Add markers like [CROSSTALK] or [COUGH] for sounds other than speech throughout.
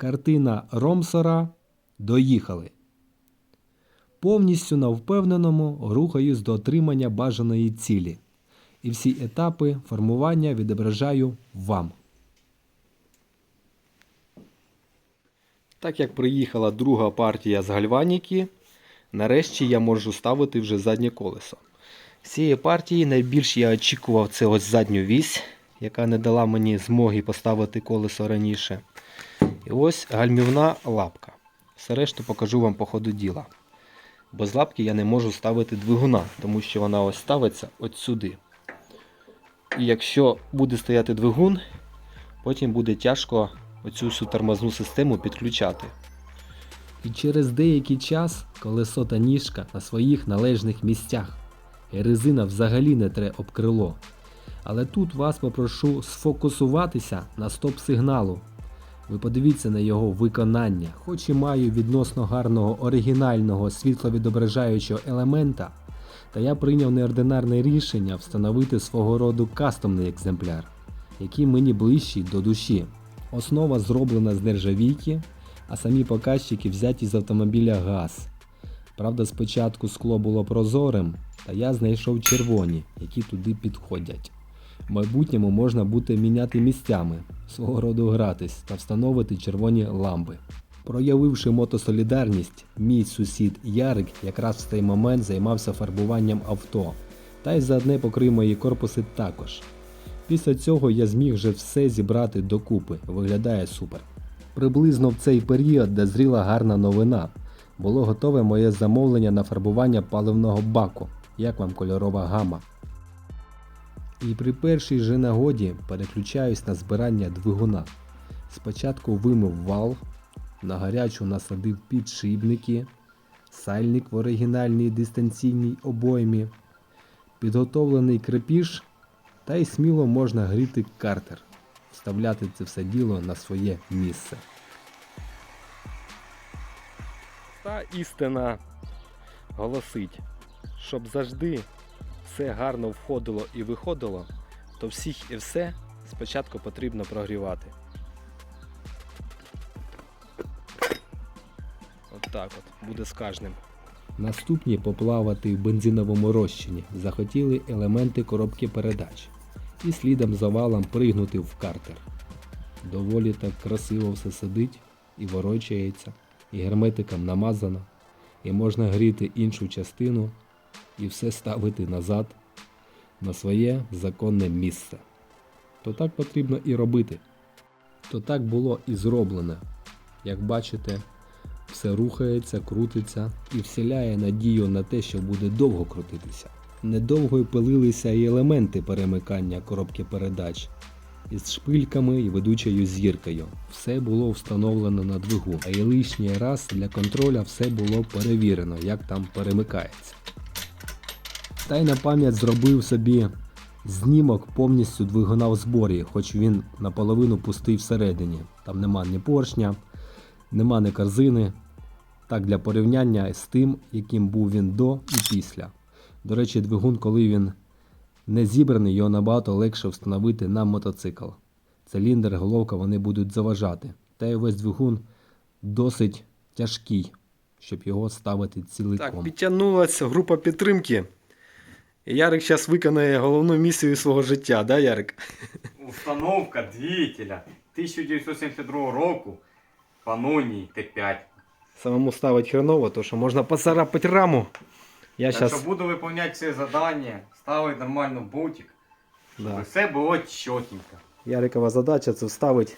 Картина Ромсора Доїхали. Повністю на впевненому рухаюсь до отримання бажаної цілі. І всі етапи формування відображаю вам. Так як приїхала друга партія з гальваніки, нарешті я можу ставити вже заднє колесо. З цієї партії найбільш я очікував це ось задню вісь, яка не дала мені змоги поставити колесо раніше. І ось гальмівна лапка. Все решту покажу вам по ходу діла. Без лапки я не можу ставити двигуна, тому що вона ось ставиться от сюди. І якщо буде стояти двигун, потім буде тяжко оцю всю тормозну систему підключати. І через деякий час колесо та ніжка на своїх належних місцях. І резина взагалі не тре об крило. Але тут вас попрошу сфокусуватися на стоп-сигналу. Ви подивіться на його виконання. Хоч і маю відносно гарного оригінального світловідображаючого елемента, та я прийняв неординарне рішення встановити свого роду кастомний екземпляр, який мені ближчий до душі. Основа зроблена з нержавійки, а самі показчики взяті з автомобіля ГАЗ. Правда, спочатку скло було прозорим, та я знайшов червоні, які туди підходять. Майбутньому можна буде міняти місцями, свого роду гратись та встановити червоні лампи. Проявивши мотосолідарність, мій сусід Ярик якраз в цей момент займався фарбуванням авто, та й заодне покрив мої корпуси також. Після цього я зміг вже все зібрати докупи, виглядає супер. Приблизно в цей період дозріла гарна новина. Було готове моє замовлення на фарбування паливного баку, як вам кольорова гама. І при першій же нагоді переключаюсь на збирання двигуна. Спочатку вимив вал, на гарячу насадив підшипники, сальник в оригінальній дистанційній обоймі, підготовлений крепіж, та й сміло можна гріти картер, вставляти це все діло на своє місце. Та істина голосить, щоб завжди все гарно входило і виходило, то всіх і все спочатку потрібно прогрівати. От так от, буде з кожним. Наступні поплавати в бензиновому розчині захотіли елементи коробки передач і слідом за валом пригнути в картер. Доволі так красиво все сидить і ворочається, і герметиком намазано, і можна гріти іншу частину і все ставити назад на своє законне місце. То так потрібно і робити. То так було і зроблено. Як бачите, все рухається, крутиться і вселяє надію на те, що буде довго крутитися. Недовго й пилилися і елементи перемикання коробки передач із шпильками і ведучою зіркою. Все було встановлено на двигун, а й лишній раз для контроля все було перевірено, як там перемикається. Та й на пам'ять зробив собі знімок повністю двигуна в зборі, хоч він наполовину пустий всередині. Там нема ні поршня, нема ні корзини. Так, для порівняння з тим, яким був він до і після. До речі, двигун, коли він не зібраний, його набагато легше встановити на мотоцикл. Циліндр, головка вони будуть заважати. Та й весь двигун досить тяжкий, щоб його ставити ціликом. Так, підтягнулася група підтримки. Ярик зараз виконає головну місію свого життя, да, Ярик? Установка двигателя 1972 року Panoni T5. Самому ставить хреново, то що можна поцарапати раму. Я Так що буду виконувати все завдання, ставити нормально болтик, щоб Да. все було чотенько. Ярикова задача це вставити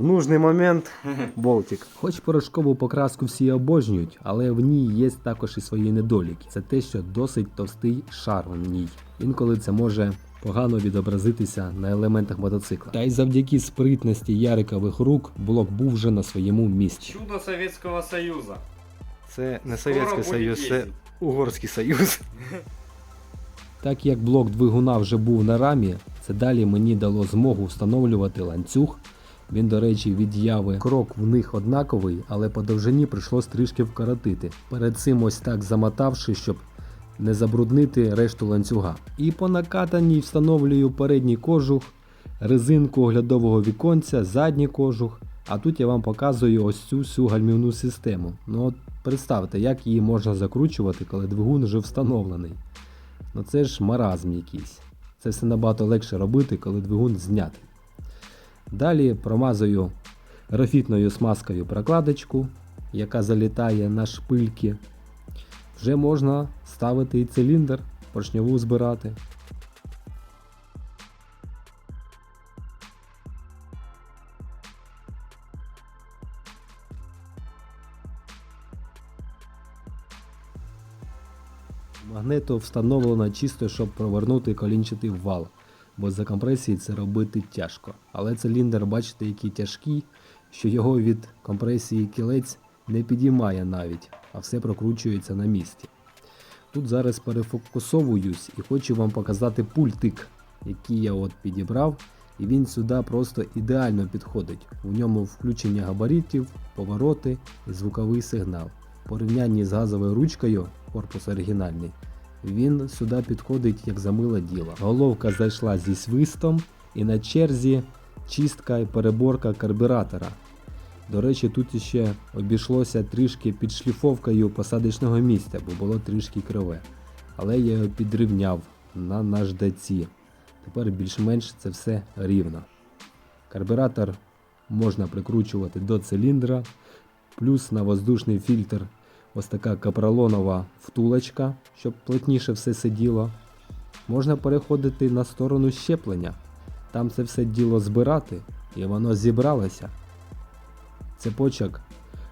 в нужний момент [LAUGHS] болтик. Хоч порошкову покраску всі обожнюють, але в ній є також і свої недоліки. Це те, що досить товстий шар в ній. Інколи це може погано відобразитися на елементах мотоцикла. Та й завдяки спритності Ярикових рук блок був вже на своєму місці. Чудо Советского Союза. Це не Совєтський Союз, це. Угорський Союз. [LAUGHS] Так як блок двигуна вже був на рамі, це далі мені дало змогу встановлювати ланцюг. Він, до речі, від яви крок в них однаковий, але по довжині прийшлось трішки вкоротити. Перед цим ось так замотавши, щоб не забруднити решту ланцюга. І по накатаній встановлюю передній кожух, резинку оглядового віконця, задній кожух, А тут я вам показую ось цю всю гальмівну систему. Ну от представте, як її можна закручувати, коли двигун вже встановлений. Ну це ж маразм якийсь. Це все набагато легше робити, коли двигун знятий. Далі промазую графітною смазкою прокладочку, яка залітає на шпильки. Вже можна ставити і циліндр, поршньову збирати. Магнето встановлено чисто, щоб провернути колінчатий вал, бо за компресії це робити тяжко. Але циліндр, бачите, який тяжкий, що його від компресії кілець не підіймає навіть, а все прокручується на місці. Тут зараз перефокусовуюсь і хочу вам показати пультик, який я от підібрав, і він сюди просто ідеально підходить. У ньому включення габаритів, повороти і звуковий сигнал. В порівнянні з газовою ручкою, корпус оригінальний, він сюди підходить як за миле діло. Головка зайшла зі свистом і на черзі чистка і переборка карбюратора. До речі, тут іще обійшлося трішки підшліфовкою посадочного місця, бо було трішки криве. Але я його підрівняв на наждаці. Тепер більш-менш це все рівно. Карбюратор можна прикручувати до циліндра, плюс на воздушний фільтр ось така капролонова втулочка, щоб плотніше все сиділо. Можна переходити на сторону щеплення. Там це все діло збирати, і воно зібралося. Цепочок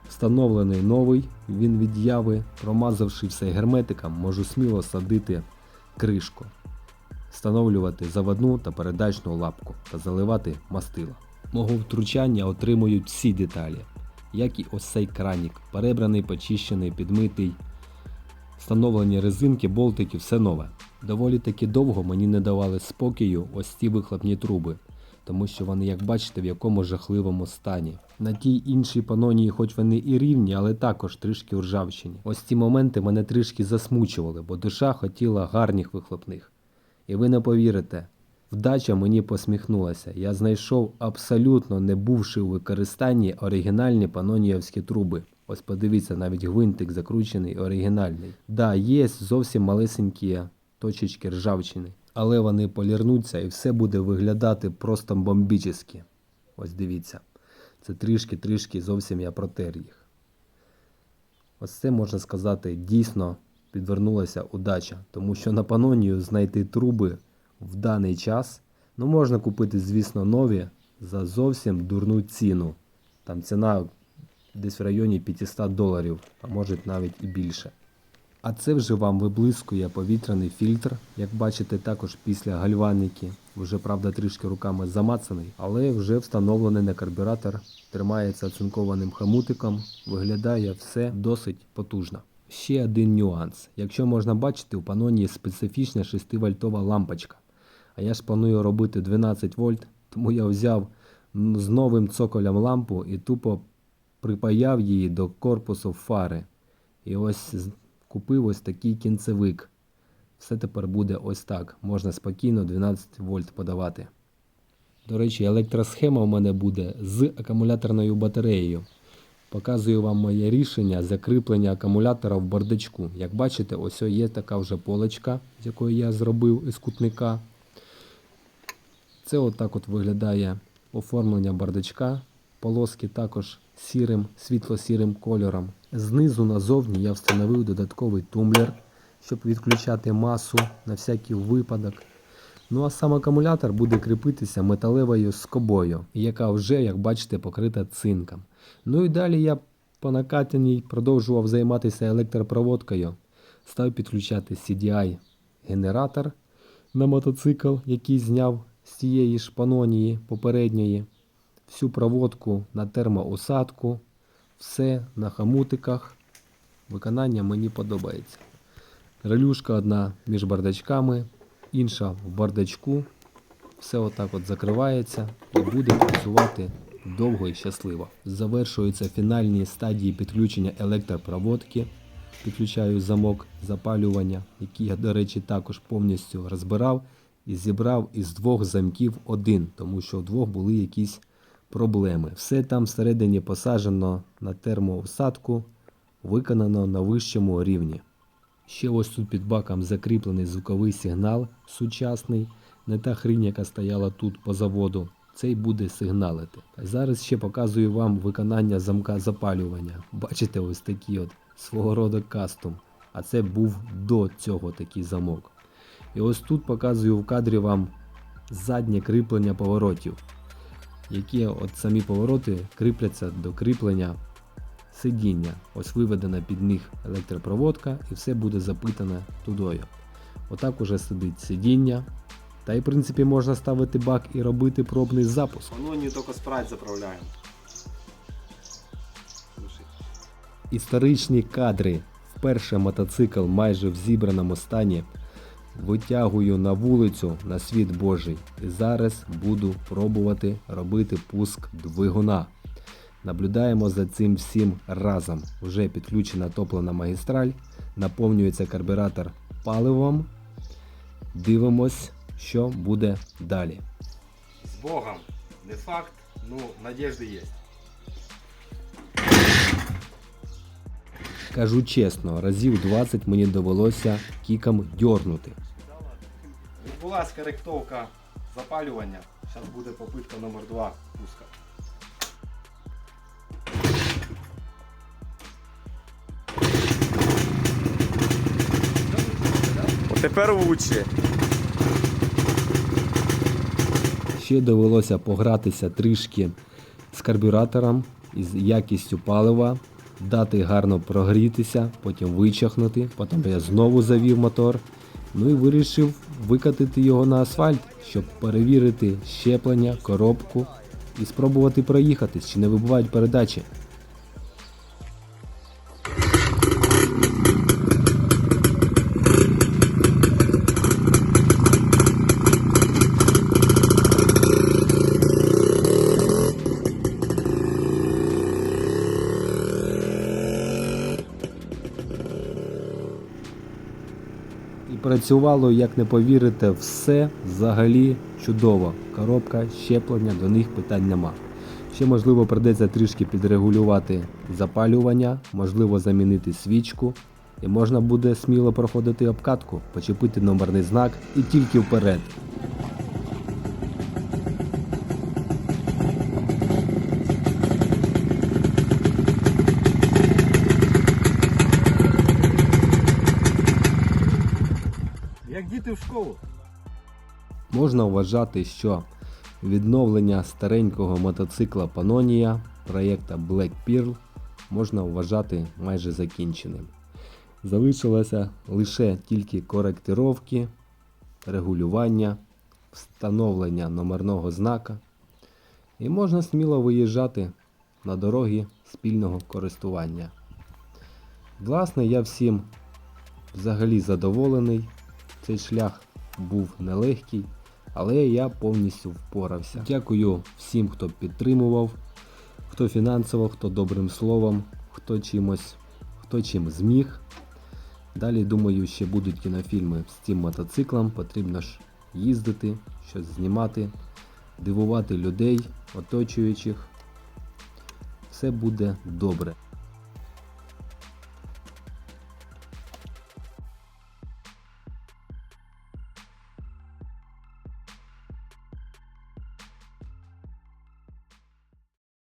встановлений новий, він від яви, промазавши все герметиком, можу сміло садити кришку, встановлювати заводну та передачну лапку та заливати мастило. Мого втручання отримують всі деталі, як і ось цей кранік, перебраний, почищений, підмитий, встановлені резинки, болтики, все нове. Доволі таки довго мені не давали спокою ось ці вихлопні труби, тому що вони, як бачите, в якому жахливому стані. На тій іншій панонії, хоч вони і рівні, але також трішки у ржавчині. Ось ці моменти мене трішки засмучували, бо душа хотіла гарних вихлопних. І ви не повірите, вдача мені посміхнулася. Я знайшов абсолютно не бувши у використанні оригінальні паноніївські труби. Ось подивіться, навіть гвинтик закручений оригінальний. Да, є зовсім малесенькі точечки ржавчини, але вони полірнуться і все буде виглядати просто бомбічески. Ось дивіться. Це трішки-трішки зовсім я протер їх. Ось це можна сказати дійсно підвернулася удача, тому що на панонію знайти труби в даний час ну можна купити, звісно, нові за зовсім дурну ціну. Там ціна десь в районі 500 доларів, а може навіть і більше. А це вже вам виблискує повітряний фільтр, як бачите, також після гальваники. Вже правда трішки руками замацаний, але вже встановлений на карбюратор, тримається оцинкованим хамутиком, виглядає все досить потужно. Ще один нюанс. Якщо можна бачити, у паноні специфічна 6 вольтова лампочка. А я ж планую робити 12 вольт, тому я взяв з новим цоколем лампу і тупо припаяв її до корпусу фари. І ось купив ось такий кінцевик. Все тепер буде ось так. Можна спокійно 12 вольт подавати. До речі, електросхема у мене буде з акумуляторною батареєю. Показую вам моє рішення закріплення акумулятора в бардачку. Як бачите, ось є така вже полочка, з якої я зробив із кутника. Це отак от виглядає оформлення бардачка. Полоски також сірим, світло-сірим кольором. Знизу назовні я встановив додатковий тумблер, щоб відключати масу на всякий випадок. Ну а сам акумулятор буде кріпитися металевою скобою, яка вже, як бачите, покрита цинком. Ну і далі я по накатаній продовжував займатися електропроводкою. Став підключати CDI генератор на мотоцикл, який зняв з цієї ж панонії попередньої. Всю проводку на термоусадку, все на хамутиках. Виконання мені подобається. Релюшка одна між бардачками, інша в бардачку. Все отак от закривається і буде працювати довго і щасливо. Завершуються фінальні стадії підключення електропроводки. Підключаю замок запалювання, який я, до речі, також повністю розбирав і зібрав із двох замків один, тому що у двох були якісь проблеми. Все там всередині посаджено на термоусадку, виконано на вищому рівні. Ще ось тут під баком закріплений звуковий сигнал сучасний, не та хрінь, яка стояла тут по заводу. Цей буде сигналити. Зараз ще показую вам виконання замка запалювання. Бачите, ось такий от свого роду кастом. А це був до цього такий замок. І ось тут показую в кадрі вам заднє кріплення поворотів, які от самі повороти кріпляться до кріплення сидіння. Ось виведена під них електропроводка і все буде запитане тудою. Отак уже сидить сидіння. Та й в принципі можна ставити бак і робити пробний запуск. Воно не тільки спрайт заправляємо. Історичні кадри. Вперше мотоцикл майже в зібраному стані витягую на вулицю на світ Божий. І зараз буду пробувати робити пуск двигуна. Наблюдаємо за цим всім разом. Вже підключена топлена магістраль, наповнюється карбюратор паливом. Дивимось, що буде далі. З Богом. Не факт, ну надежди є. Кажу чесно, разів 20 мені довелося кіком дьорнути. Відбулася коректовка запалювання. Зараз буде попитка номер 2 пуска. Тепер лучше. Ще довелося погратися трішки з карбюратором із якістю палива, дати гарно прогрітися, потім вичахнути, потім я знову завів мотор. Ну і вирішив викатити його на асфальт, щоб перевірити щеплення, коробку і спробувати проїхатись, чи не вибувають передачі. Працювало, як не повірите, все взагалі чудово. Коробка, щеплення, до них питань нема. Ще можливо придеться трішки підрегулювати запалювання, можливо замінити свічку. І можна буде сміло проходити обкатку, почепити номерний знак і тільки вперед. Як діти в школу. Можна вважати, що відновлення старенького мотоцикла Pannonia проєкта Black Pearl можна вважати майже закінченим. Залишилося лише тільки коректировки, регулювання, встановлення номерного знака. І можна сміло виїжджати на дороги спільного користування. Власне, я всім взагалі задоволений. Цей шлях був нелегкий, але я повністю впорався. Дякую всім, хто підтримував, хто фінансово, хто добрим словом, хто чимось, хто чим зміг. Далі, думаю, ще будуть кінофільми з цим мотоциклом. Потрібно ж їздити, щось знімати, дивувати людей, оточуючих. Все буде добре.